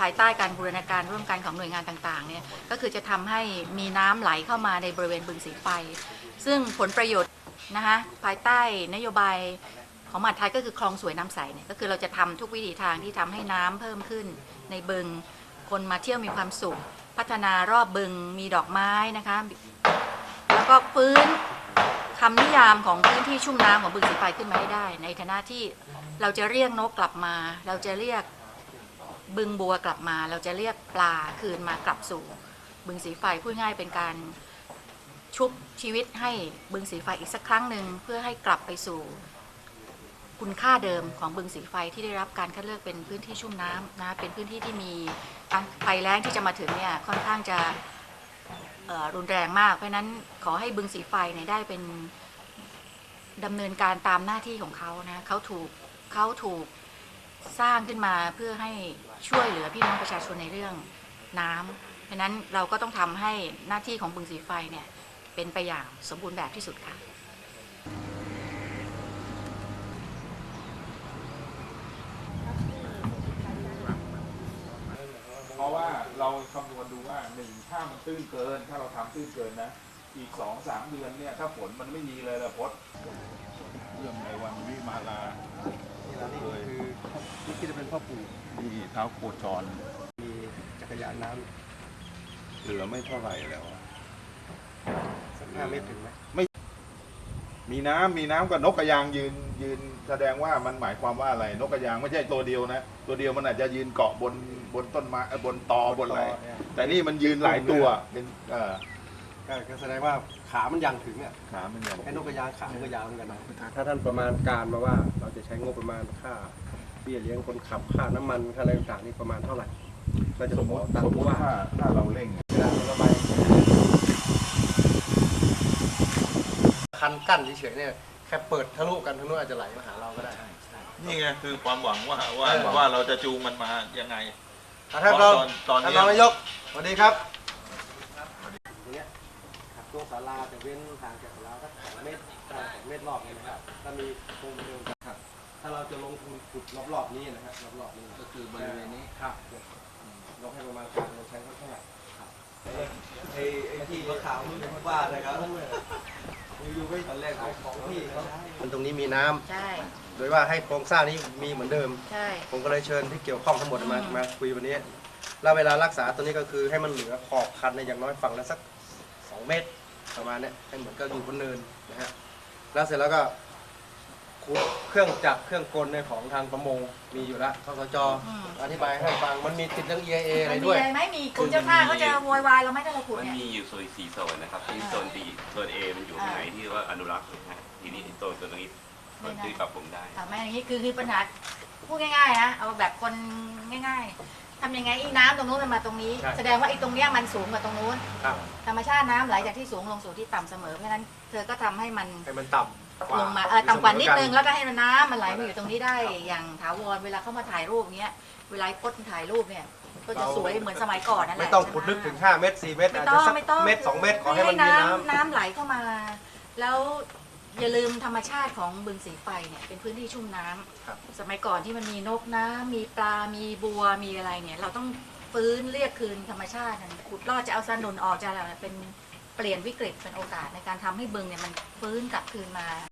ภายใต้การบูรณาการร่วมกันของหน่วยงานต่างๆเนี่ยก็คือจะทำให้มีน้ำไหลเข้ามาในบริเวณบึงสีไฟ ซึ่งผลประโยชน์นะคะภายใต้นโยบายของมหาดไทยก็คือคลองสวยน้ำใสเนี่ยก็คือเราจะทำทุกวิถีทางที่ทำให้น้ำเพิ่มขึ้นในบึงคนมาเที่ยวมีความสุข พัฒนารอบบึงมีดอกไม้นะคะ แล้วก็ฟื้นคำนิยามของพื้นที่ชุ่มน้ำของบึงสีไฟขึ้นมาให้ได้ ในฐานะที่เราจะเรียกนกกลับมา เราจะเรียก บึงบัวกลับมา เราจะเรียกปลาคืนมากลับสู่ บึงสีไฟพูดง่ายเป็นการชุบชีวิตให้บึงสีไฟอีกสักครั้งหนึ่งเพื่อให้กลับไปสู่คุณค่าเดิมของบึงสีไฟที่ได้รับการคัดเลือกเป็นพื้นที่ชุ่มน้ำนะเป็นพื้นที่ที่มีการภัยแล้งที่จะมาถึงเนี่ยค่อนข้างจะรุนแรงมาก เพราะฉะนั้นขอให้บึงสีไฟเนี่ยได้เป็นดำเนินการตามหน้าที่ของเขานะเขาถูกเขาถูก สร้างขึ้นมาเพื่อให้ช่วยเหลือพี่น้องประชาชนในเรื่องน้ำเพราะนั้นเราก็ต้องทำให้หน้าที่ของบึงสีไฟเนี่ยเป็นไปอย่างสมบูรณ์แบบที่สุดค่ะเพราะว่าเราคำนวณดูว่าหนึ่งถ้ามันตื้นเกิน ถ้าเราทำตื้นเกินนะ อีกสองสามเดือนเนี่ย ถ้าฝนมันไม่มีเลยละพดเรื่องในวันวิมาลา นี่เรานี่คือที่คิดจะเป็นพ่อปู่ที่เท้าโคจร มีจักรยานน้เหลือไม่เท่าไหร่แล้วอะำสักห้าเมตรถึงไหมมีน้ำมีน้ำกับนกกระยางยืนยืนแสดงว่ามันหมายความว่าอะไร นกกระยางไม่ใช่ตัวเดียวนะ ตัวเดียวมันอาจจะยืนเกาะบนบนต้นไม้เอ่อบนตอบนอะไร เนี่ยแต่นี่มันยืนหลายตัวเป็นเอ่อ ก็ก็แสดงว่าขามันยังถึงอะขามันอย่างไอ้นกกระยางขามันก็ยาวเหมือนกันนะถ้าท่านประมาณการมาว่าเราจะใช้งบประมาณค่าเบี้ยเลี้ยงคนขับค่าน้ำมันค่าอะไรต่างๆนี่ประมาณเท่าไหร่เราจะสมมขอติตังสมค์มผู้ติว่าถ้าถ้าเราเร่งเวลาเราระบายคันกั้นเฉยๆเนี่ยแค่เปิดทะลุกันทางนู้นอาจจะไหลมาหาเราก็ได้นี่ไงคือความหวังว่าว่าเออว่าเราจะจูงมันมายังไงอะท่านรองตอนตอนนี้ท่านรองนายกสวัสดีครับตรงเนี้ย ขับตัวศาลาจะเว้นห่างจากศาลาสักสองเมตรได้สองเมตรรอบนี้นะครับถ้ามีโครงเดิมครับ ถ้าเราจะลงทุนขุดรอบๆนี้นะครับรอบๆนี้ก็คือบริเวณนี้ครับลงให้ประมาณการเราใช้เท่าไหร่ครับไอ้ไอ้ที่มะขาวนี่เป็นบ้านนะครับอยู่ๆไปตอนแรกของพี่มันตรงนี้มีน้ำใช่โดยว่าให้โครงสร้างนี้มีเหมือนเดิมใช่ผมก็เลยเชิญที่เกี่ยวข้องทั้งหมดมาอืมมาคุยวันนี้แล้วเวลารักษาตัวนี้ก็คือให้มันเหลือขอบคันในยอย่างน้อยฝั่งละสักสองเมตร ประมาณเนี้ยให้เหมือนกับอยู่บนเนินนะฮะแล้วเสร็จแล้วก็ขุดเครื่องจักรเครื่องกลในยของทางประมงมีอยู่แล้วทสจอืมอธิบายให้ฟังมันมีติดเรื่อง EIA อะไรมันมีด้วย อะไรไหมมีกลุ่มเจ้าท่าเขาจะโวยวายเราไหม่ถ้าเราขุดมันเนี่ย มีอยู่โซนสี่โซนนะครับที่อ่าโซนดีโซนเอมันอยู่อ่าข้างในที่ว่าอนุรักษ์นะฮะทีนี้โซนตัวนี้มันคือปรับปรุงได้ถามไหมอย่างนี้คือคือปัญหาพูดง่ายๆนะเอาแบบคนง่าย ๆ ทำยังไงไอ้น้ำตรงนู้นมันมาตรงนี้ ใช่ แสดงว่าไอ้ตรงเนี้ยมันสูงกว่าตรงนู้น ครับธรรมชาติน้ำไหลจากที่สูงลงสู่ที่ต่ำเสมอเพราะฉะนั้นเธอก็ทำให้มันให้มันต่ำกว่าลงมาเออต่ำกว่านิดนึงเสมอแล้วก็ให้มันน้ำมันไหลมาอยู่ตรงนี้ได้อย่างถาวรเวลาเขามาถ่ายรูปเนี้ยเวลาพดถ่ายรูปเนี่ย ก็จะสวยเหมือนสมัยก่อนนั่นนแหละไม่ต้องใช่หขุดลึกถึง 5 เมตร 4 เมตรไม่อาจต้จะองสักไม่ต้องเมตร 2 เมตรขอให้มันมีน้ำ น้ำไหลเข้ามา แล้ว อย่าลืมธรรมชาติของบึงสีไฟเนี่ยเป็นพื้นที่ชุ่มน้ำครับ สมัยก่อนที่มันมีนกน้ำมีปลา มีบัว มีอะไรเนี่ย เราต้องฟื้นเรียกคืนธรรมชาตินั่นขุดลอดจะเอาสนุนออกจะอะไรเป็นเปลี่ยนวิกฤตเป็นโอกาสในการทำให้บึงเนี่ยมันฟื้นกลับคืนมา